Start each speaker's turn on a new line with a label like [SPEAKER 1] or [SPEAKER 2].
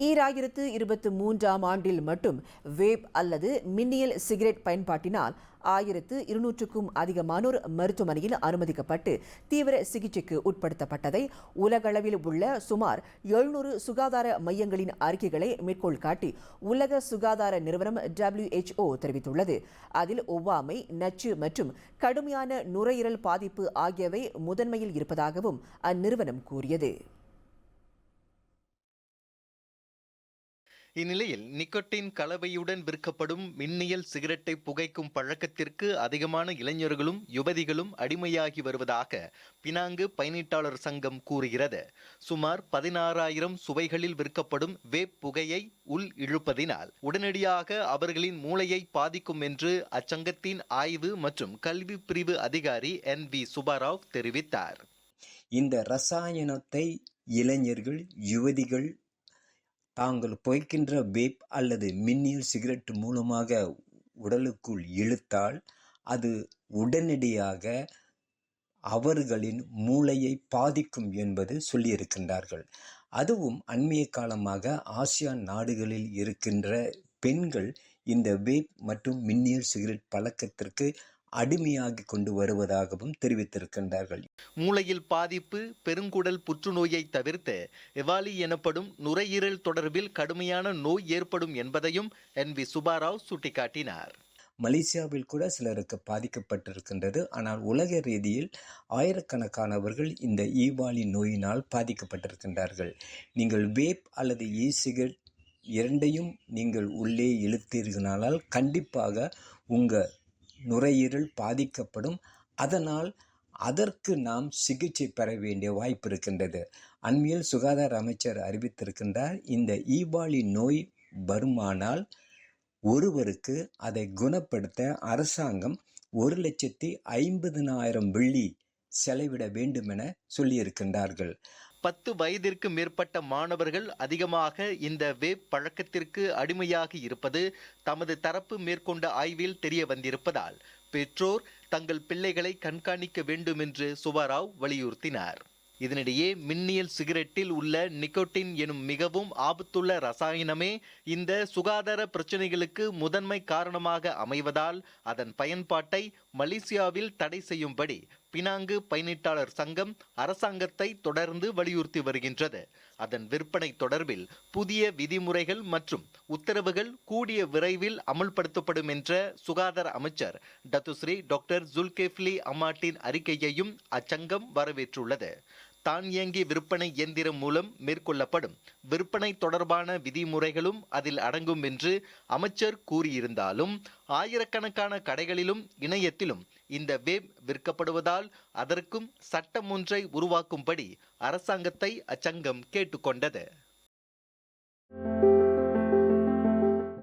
[SPEAKER 1] ஈராயிரத்து இருபத்து மூன்றாம் ஆண்டில் மட்டும் வேப் அல்லது மின்னியல் சிகரெட் பயன்பாட்டினால் ஆயிரத்து இருநூற்றுக்கும் அதிகமானோர் மருத்துவமனையில் அனுமதிக்கப்பட்டு தீவிர சிகிச்சைக்கு உட்படுத்தப்பட்டதை உலகளவில் உள்ள சுமார் எழுநூறு சுகாதார மையங்களின் அறிக்கைகளை மேற்கோள் காட்டி உலக சுகாதார நிறுவனம் டபிள்யூஎச்ஓ தெரிவித்துள்ளது. அதில் ஒவ்வாமை நச்சு மற்றும் கடுமையான நுரையீரல் பாதிப்பு ஆகியவை முதன்மையில் இருப்பதாகவும் அந்நிறுவனம் கூறியது.
[SPEAKER 2] இந்நிலையில் நிக்கோட்டின் கலவையுடன் விற்கப்படும் மின்னியல் சிகரெட்டை புகைக்கும் பழக்கத்திற்கு அதிகமான இளைஞர்களும் யுவதிகளும் அடிமையாகி வருவதாக பினாங்கு பயனீட்டாளர் சங்கம் கூறுகிறது. சுமார் பதினாறாயிரம் சுவைகளில் விற்கப்படும் வேப் புகையை உள் இழுப்பதினால் உடனடியாக அவர்களின் மூளையை பாதிக்கும் என்று அச்சங்கத்தின் ஆய்வு மற்றும் கல்வி பிரிவு அதிகாரி என் வி. சுபாராவ் தெரிவித்தார்.
[SPEAKER 3] இந்த ரசாயனத்தை இளைஞர்கள் யுவதிகள் தாங்கள் புகைக்கின்ற வேப் அல்லது மின்னியல் சிகரெட் மூலமாக உடலுக்குள் இழுத்தால் அது உடனடியாக அவர்களின் மூளையை பாதிக்கும் என்பது சொல்லியிருக்கின்றார்கள். அதுவும் அண்மைய காலமாக ஆசியான் நாடுகளில் இருக்கின்ற பெண்கள் இந்த வேப் மற்றும் மின்னியல் சிகரெட் பழக்கத்திற்கு அடிமையாகி கொண்டு வருவதாகவும் தெரிவித்திருக்கின்றார்கள்.
[SPEAKER 2] மூளையில் பாதிப்பு பெருங்குடல் புற்றுநோயை தவிர்த்து எவாலி எனப்படும் நுரையீரல் தொடர்பில் கடுமையான நோய் ஏற்படும் என்பதையும் என் வி சுபாராவ் சுட்டிக்காட்டினார்.
[SPEAKER 3] மலேசியாவில் கூட சிலருக்கு பாதிக்கப்பட்டிருக்கின்றது. ஆனால் உலக ரீதியில் ஆயிரக்கணக்கானவர்கள் இந்த ஈவாலி நோயினால் பாதிக்கப்பட்டிருக்கின்றார்கள். நீங்கள் வேப் அல்லது இ சிகரெட் இரண்டையும் நீங்கள் உள்ளே இழுத்தீர்களானால் கண்டிப்பாக உங்கள் நுரையீரல் பாதிக்கப்படும். அதனால் அதற்கு நாம் சிகிச்சை பெற வேண்டிய வாய்ப்பு இருக்கின்றது. அண்மையில் சுகாதார அமைச்சர் அறிவித்திருக்கின்றார் இந்த ஈபாலி நோய் வருமானால் ஒருவருக்கு அதை குணப்படுத்த அரசாங்கம் ஒரு லட்சத்தி ஐம்பதினாயிரம் வெள்ளி செலவிட வேண்டுமென சொல்லியிருக்கின்றார்கள்.
[SPEAKER 2] பத்து வயதிற்கு மேற்பட்ட மாணவர்கள் அதிகமாக இந்த வேப் பழக்கத்திற்கு அடிமையாகி இருப்பது தமது தரப்பு மேற்கொண்ட ஆய்வில் தெரிய வந்திருப்பதால் பெற்றோர் தங்கள் பிள்ளைகளை கண்காணிக்க வேண்டும் என்று சுபாராவ் வலியுறுத்தினார். இதனிடையே மின்னியல் சிகரெட்டில் உள்ள நிக்கோட்டின் எனும் மிகவும் ஆபத்துள்ள ரசாயனமே இந்த சுகாதார பிரச்சனைகளுக்கு முதன்மை காரணமாக அமைவதால் அதன் பயன்பாட்டை மலேசியாவில் தடை செய்யும்படி பினாங்கு பயனீட்டாளர் சங்கம் அரசாங்கத்தை தொடர்ந்து வலியுறுத்தி வருகின்றது. அதன் விற்பனை தொடர்பில் புதிய விதிமுறைகள் மற்றும் உத்தரவுகள் கூடிய விரைவில் அமல்படுத்தப்படும் என்ற சுகாதார அமைச்சர் டத்துஸ்ரீ டாக்டர் ஜுல்கேஃப்லி அமாட்டின் அறிக்கையையும் அச்சங்கம் வரவேற்றுள்ளது. தானியங்கி விற்பனை இயந்திரம் மூலம் மேற்கொள்ளப்படும். விற்பனை தொடர்பான விதிமுறைகளும் அதில் அடங்கும் என்று அமைச்சர் கூறியிருந்தாலும் ஆயிரக்கணக்கான கடைகளிலும் இணையத்திலும் இந்த வேப் விற்கப்படுவதால் அதற்கும் சட்டம் ஒன்றை உருவாக்கும்படி அரசாங்கத்தை அச்சங்கம் கேட்டுக்கொண்டது.